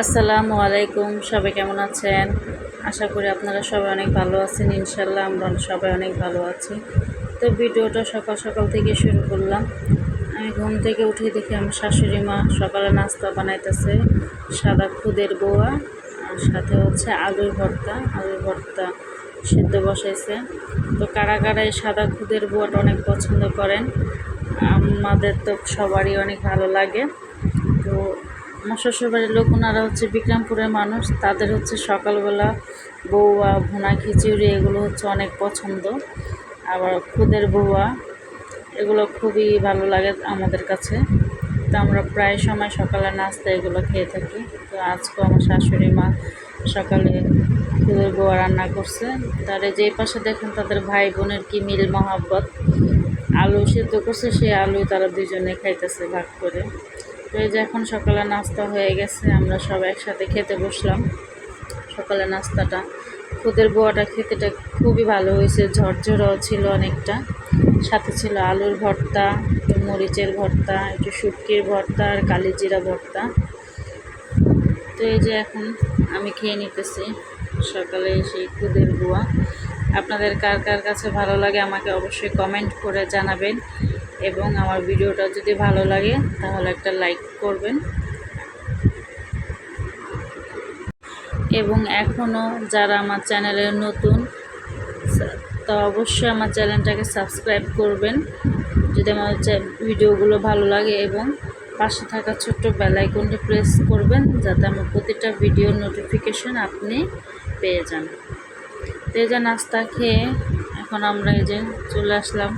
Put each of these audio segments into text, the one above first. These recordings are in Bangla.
আসসালামু আলাইকুম, সবাই কেমন আছেন? আশা করি আপনারা সবাই অনেক ভালো আছেন ইনশাল্লাহ আমরা সবাই অনেক ভালো আছি। তো ভিডিওটা সকাল সকাল থেকে শুরু করলাম। আমি ঘুম থেকে উঠে দেখি আমার শাশুড়ি মা সকালে নাস্তা বানাইতেছে, সাদা খুদের বোয়া, আর সাথে হচ্ছে আলুর ভর্তা। আলুর ভর্তা সেদ্ধ বসাইছে। তো কারা কারা এই সাদা খুদের বোয়াটা অনেক পছন্দ করেন? আমাদের তো সবারই অনেক ভালো লাগে। আমার শ্বশুরবাড়ির লোক, ওনারা হচ্ছে বিক্রমপুরের মানুষ, তাদের হচ্ছে সকালবেলা বৌয়া ভুনা, খিচুড়ি, এগুলো হচ্ছে অনেক পছন্দ। আবার খুদের বৌয়া এগুলো খুবই ভালো লাগে আমাদের কাছে। তো আমরা প্রায় সময় সকালে নাস্তা এগুলো খেয়ে থাকি। তো আজকে আমার শাশুড়ি মা সকালে খুদের বৌয়া রান্না করছে। তার যে পাশে দেখেন তাদের ভাই বোনের কি মিল মহাব্বত। আলু সেদ্ধ করছে সেই আলু তারা দুজনে খাইতেছে ভাগ করে। তো এই যে এখন সকালে নাস্তা হয়ে গেছে, আমরা সব একসাথে খেতে বসলাম। সকালে নাস্তাটা। খুদের বোয়াটা খেতেটা খুবই ভালো হয়েছে, ঝরঝরাও ছিল অনেকটা। সাথে ছিল আলুর ভর্তা একটু মরিচের ভর্তা, একটু শুটকির ভর্তা আর কালিজিরা ভর্তা। তো এই যে এখন আমি খেয়ে নিতেছি সকালে সেই খুদের বুয়া। আপনাদের কার কার কাছে ভালো লাগে আমাকে অবশ্যই কমেন্ট করে জানাবেন। এবং আমার ভিডিওটা যদি ভালো লাগে, তাহলে একটা লাইক করবেন। এবং এখনও যারা আমার চ্যানেলে নতুন, তো অবশ্যই আমার চ্যানেলটাকে সাবস্ক্রাইব করবেন। যদি আমার ভিডিওগুলো ভালো লাগে এবং পাশে থাকা ছোট্ট বেলাইকনটি প্রেস করবেন, যাতে আমার প্রতিটা ভিডিওর নোটিফিকেশন আপনি পেয়ে যান। তো এই যে নাস্তা খেয়ে এখন আমরা এই যে চলে আসলাম।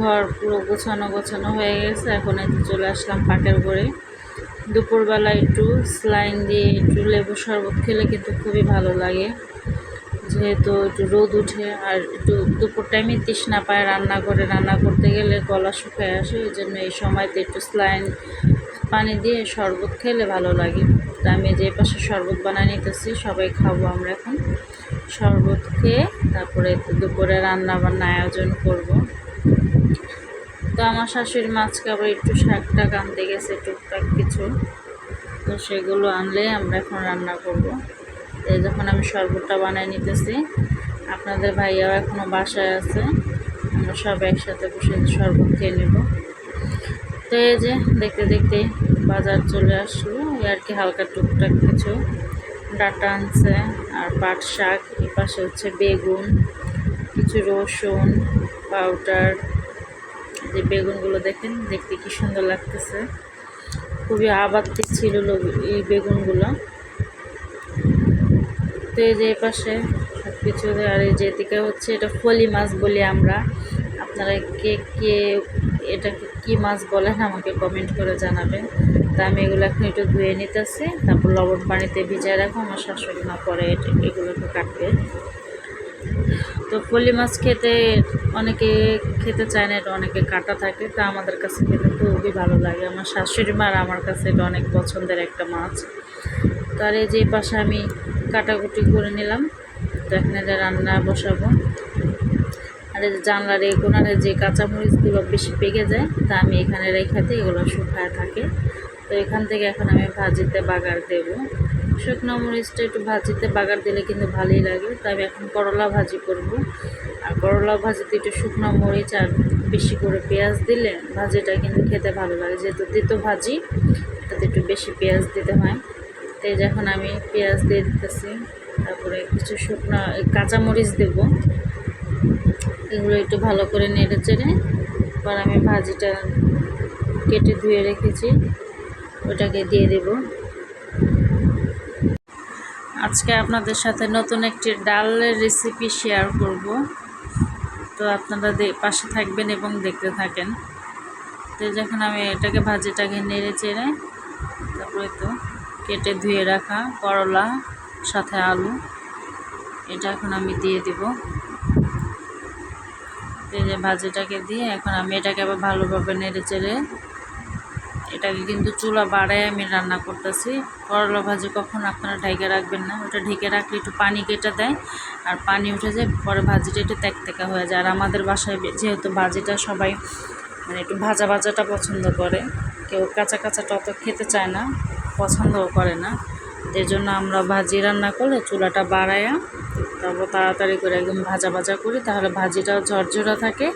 ঘর পুরো গোছানো গোছানো হয়ে গেছে। এখন একটু চলে আসলাম পাটের ঘরে দুপুরবেলা একটু স্লাইন দিয়ে একটু লেবু শরবত খেলে কিন্তু খুবই ভালো লাগে। যেহেতু একটু রোদ উঠে আর একটু দুপুর টাইমে তৃষ্ণা পায় রান্না করে রান্না করতে গেলে গলা শুকায় আসে ওই জন্য এই সময়তে একটু স্লাইন পানি দিয়ে শরবত খেলে ভালো লাগে। তা আমি যে পাশে শরবত বানিয়ে নিতেছি, সবাই খাব আমরা এখন। শরবত খেয়ে তারপরে দুপুরে রান্না বান্না আয়োজন করব। তো আমার শাশুড়ি মাছকে আবার একটু শাক টাক আনতে গেছে, টুকটাক কিছু। তো সেগুলো আনলে আমরা এখন রান্না করব। এই যখন আমি শরবতটা বানিয়ে নিতেছি, আপনাদের ভাইয়াও এখনও বাসায় আছে, আমরা সব একসাথে বসে শরবত খেয়ে নেব। তো এই যে দেখতে দেখতে বাজার চলে আসলো আর কি হালকা টুকটাক কিছু। ডাটা আনছে, আর পাট শাক এ পাশে হচ্ছে বেগুন, কিছু রসুন, পাউডার যে বেগুনগুলো দেখেন, দেখতে কি সুন্দর লাগতেছে। খুবই আবাত্তি ছিল এই বেগুনগুলো। তো এই যে পাশে সব কিছু আর এই যেদিকে হচ্ছে এটা ফলি মাছ বলি আমরা। আপনারা কে কে এটাকে কি মাছ বলেন আমাকে কমেন্ট করে জানাবেন। তা আমি এগুলো এখন একটু ধুয়ে নিতেছি, তারপর লবণ পানিতে ভিজায় রাখো আমার শাশুড়ি মা পরে এগুলোকে কাটবে। তো ফলি মাছ খেতে অনেকে খেতে চায় না, এটা অনেকে কাটা থাকে, তা আমাদের কাছে খেতে খুবই ভালো লাগে। আমার শাশুড়ি মার আমার কাছে এটা অনেক পছন্দের একটা মাছ। তার এই যে পাশে আমি কাটাকুটি করে নিলাম, তো এখানে রান্না বসাবো। আর এই যে জানলার এই কোনারে যে কাঁচামরিচগুলো বেশি পেকে যায়, তা আমি এখানে রেখে দিই, এগুলো শুকায় থাকে। তো এখান থেকে এখন আমি ভাজিতে বাগার দেবো। শুকনো মরিচটা একটু ভাজিতে বাগার দিলে কিন্তু ভালোই লাগে। তাই আমি এখন করলা ভাজি করব। আর করলা ভাজিতে একটু শুকনো মরিচ আর বেশি করে পেঁয়াজ দিলে ভাজিটা কিন্তু খেতে ভালো লাগে। যেহেতু দিত ভাজি এটাতে একটু বেশি পেঁয়াজ দিতে হয়। তাই যখন আমি পেঁয়াজ দিয়ে দিতেছি, তারপরে কিছু শুকনো কাঁচামরিচ দেব। এগুলো একটু ভালো করে নেড়ে চেড়ে পর আমি ভাজিটা কেটে ধুয়ে রেখেছি। ওটাকে দিয়ে দেব। আজকে আপনাদের সাথে নতুন একটি ডালের রেসিপি শেয়ার করব। তো আপনারা পাশে থাকবেন এবং দেখতে থাকেন। তো যখন আমি এটাকে ভাজিটাকে নেড়ে চেড়ে তারপরে তো কেটে ধুয়ে রাখা করলা, সাথে আলু, এটা এখন আমি দিয়ে দিব। এই যে ভাজিটাকে দিয়ে এখন আমি এটাকে আবার ভালোভাবে নেড়ে চেড়ে এটাকে কিন্তু চুলা বাড়ায় আমি রান্না করতেছি। করলা ভাজি কখন আপনারা ঢেকে রাখবেন না। ওটা ঢেকে রাখলে একটু পানি কেটে দেয় আর পানি উঠে যায়, পরে ভাজিটা একটু ত্যাক হয়ে যায়। আর আমাদের বাসায় যেহেতু ভাজিটা সবাই মানে একটু ভাজা ভাজাটা পছন্দ করে, কেউ কাঁচা কাঁচাটা অত খেতে চায় না, পছন্দও করে না। এর জন্য আমরা ভাজি রান্না করলে চুলাটা বাড়ায়া তারপর তাড়াতাড়ি করে একদম ভাজা ভাজা করি, তাহলে ভাজিটাও ঝরঝরা থাকে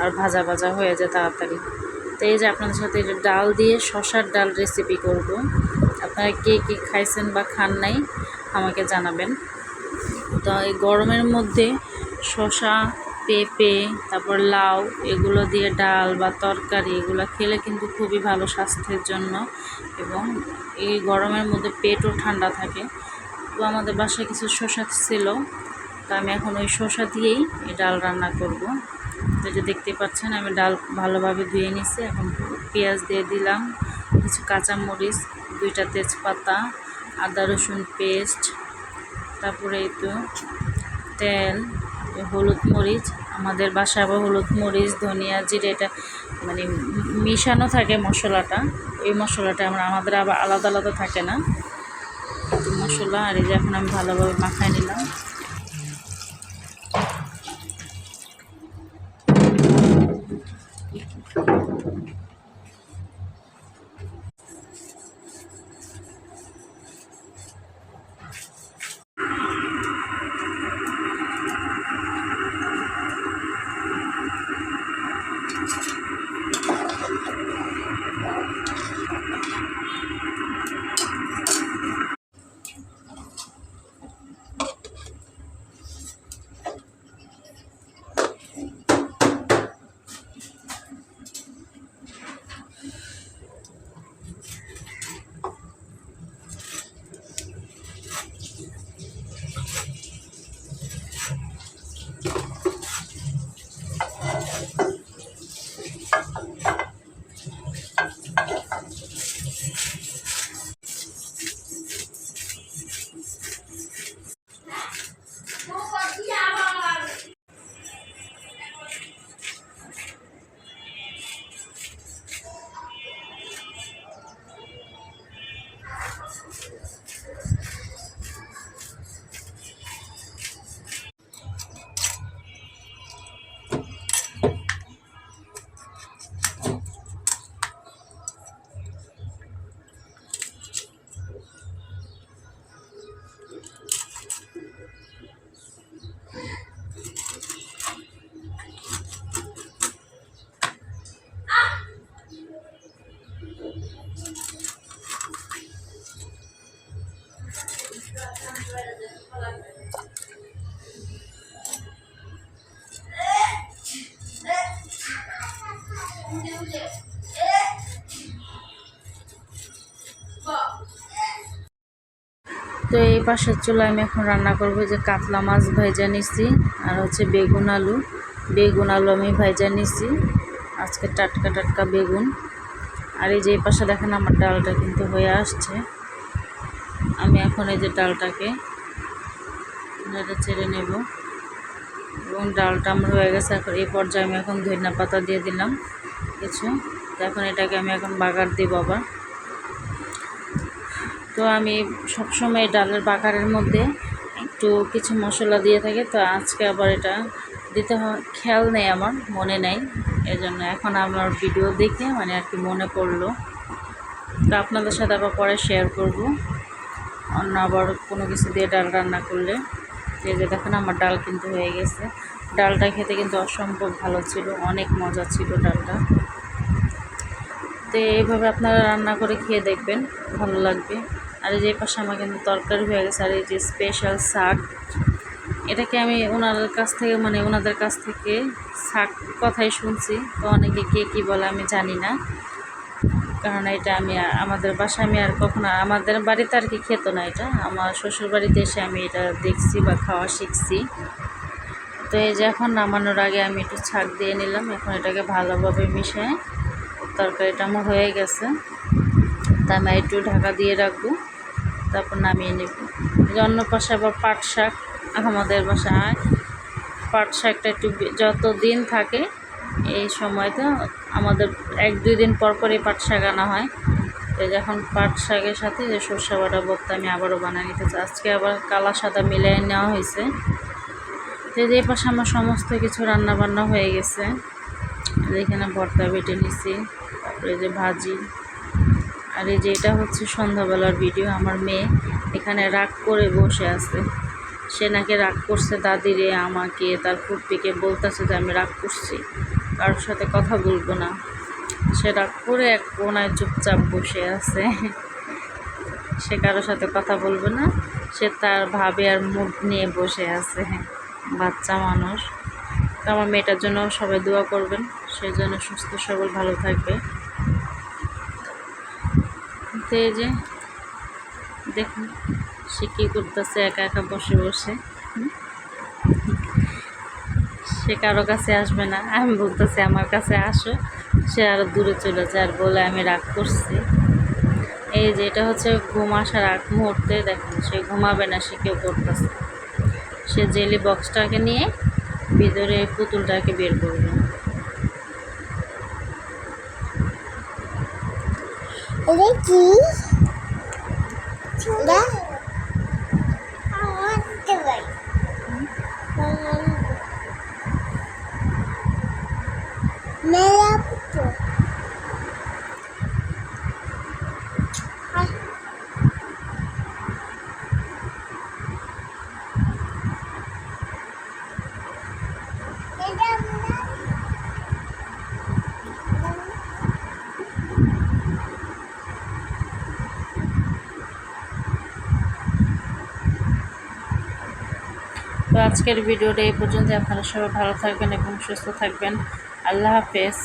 আর ভাজা ভাজা হয়ে যায় তাড়াতাড়ি। এই যে আপনাদের সাথে ডাল দিয়ে শশার ডাল রেসিপি করব। আপনারা কে কে খাইছেন বা খান নাই আমাকে জানাবেন। তো এই গরমের মধ্যে শশা, পেঁপে, তারপর লাউ, এগুলো দিয়ে ডাল বা তরকারি, এগুলো খেলে কিন্তু খুবই ভালো স্বাস্থ্যের জন্য এবং এই গরমের মধ্যে পেটও ঠান্ডা থাকে। তো আমাদের বাসায় কিছু শশা ছিল, তো আমি এখন ওই শশা দিয়েই এই ডাল রান্না করব। তো যে দেখতে পাচ্ছেন, আমি ডাল ভালোভাবে ধুয়ে নিছি এখন পেঁয়াজ দিয়ে দিলাম, কিছু কাঁচামরিচ, দুইটা তেজপাতা, আদা রসুন পেস্ট, তারপরে তো তেল, হলুদ মরিচ, আমাদের বাসায় আবার হলুদ মরিচ, ধনিয়া জিরে, এটা মানে মিশানো থাকে মশলাটা, এই মশলাটা আমরা, আমাদের আবার আলাদা আলাদা থাকে না। মশলা, আর এই যে এখন আমি ভালোভাবে মাখায় নিলাম। তো এই পাশের চুলায় আমি এখন রান্না করব যে কাতলা মাছ ভাইজা নিছি আর হচ্ছে বেগুন আলু। বেগুন আলু আমি ভাইজা নিছি। আজকে টাটকা টাটকা বেগুন। আর এই যে এই পাশে দেখেন আমার ডালটা কিন্তু হয়ে আসছে। আমি এখন এই যে ডালটাকে এটা ছেড়ে নেব। এবং ডালটা আমার হয়ে গেছে এখন এই পর্যায়ে আমি এখন ধনিয়া পাতা দিয়ে দিলাম কিছু। এখন এটাকে আমি এখন বাগার দিব আবার। তো আমি সবসময় ডালের বাগারের মধ্যে একটু কিছু মশলা দিয়ে থাকি, তো আজকে আবার এটা দিতে খেয়াল নেই আমার, মনে নেই। এজন্য এখন আমার ভিডিও দেখে মানে আর কি মনে পড়ল। তো আপনাদের সাথে আবার পরে শেয়ার করব। অন্য আবার কোনো কিছু দিয়ে ডাল রান্না করলে। এই যে দেখেন আমার ডাল কিন্তু হয়ে গেছে। ডালটা খেতে কিন্তু অসম্ভব ভালো ছিল, অনেক মজা ছিল ডালটা। তো এইভাবে আপনারা রান্না করে খেয়ে দেখবেন, ভালো লাগবে। আর এই যে পাশে আমার কিন্তু তরকারি হয়ে গেছে, আর এই যে স্পেশাল শাক। এটাকে আমি ওনার কাছ থেকে মানে ওনাদের কাছ থেকে শাক কথাই শুনছি। তো অনেকে কে কী বলে আমি জানি না। কারণ এটা আমি, আমাদের বাসায় আমি আর কখনো, আমাদের বাড়িতে আর কি খেত না এটা। আমার শ্বশুর বাড়িতে এসে আমি এটা দেখছি বা খাওয়া শিখছি। তো এই যে এখন নামানোর আগে আমি একটু ছাক দিয়ে নিলাম। এখন এটাকে ভালোভাবে মিশিয়ে তরকারিটা আমার হয়ে গেছে। তা আমি একটু ঢাকা দিয়ে রাখব। তারপর নামিয়ে নেব। অন্য পাশে আবার পাট শাক, আমাদের বাসায় পাট শাকটা একটু যত দিন থাকে, এই সময়তে আমাদের এক দুই দিন পর পরই পাট শাক আনা হয়। তো যখন পাট শাকের সাথে যে সর্ষে বাটা ভর্তা আমি আবারও বানিয়ে নিতে চাই আজকে আবার কালা সাদা মিলিয়ে নেওয়া হয়েছে। তো যে পাশে আমার সমস্ত কিছু রান্না বান্না হয়ে গেছে। এখানে ভর্তা বেটে নিছি, তারপরে যে ভাজি। আর এই যে এটা হচ্ছে সন্ধ্যাবেলার ভিডিও, আমার মেয়ে এখানে রাগ করে বসে আছে। সে নাকি রাগ করছে দাদিরে আমাকে। তার ফুপিকে বলতেছে যে, আমি রাগ করছি, কারোর সাথে কথা বলব না। সে রাগ করে এক কোনায় চুপচাপ বসে আছে। সে কারোর সাথে কথা বলবে না, সে তার ভাবে আর মুড নিয়ে বসে আছে। বাচ্চা মানুষ। তো আমার মেয়েটার জন্য সবাই দোয়া করবেন সেই জন্য সুস্থ সবল ভালো থাকবে। এই যে, দেখুন, সে কী করতেছে, একা একা বসে বসে। সে কারও কাছে আসবে না। আমি বলতেছি, আমার কাছে আসো, সে আরও দূরে চলে যায় আর বলে আমি রাগ করছি। এই যে, এটা হচ্ছে ঘুম আসার আগ মুহূর্তে, দেখুন, সে ঘুমাবে না, সে কেউ করতেছে সে জেলি বক্সটাকে নিয়ে ভিতরে পুতুলটাকে বের করবে। এটা কি এটা আমার দেবাই মেলা পুতো এটা তো আজকের ভিডিওটা এই পর্যন্ত আপনারা সবাই ভালো থাকবেন এবং সুস্থ থাকবেন। আল্লাহ হাফেজ।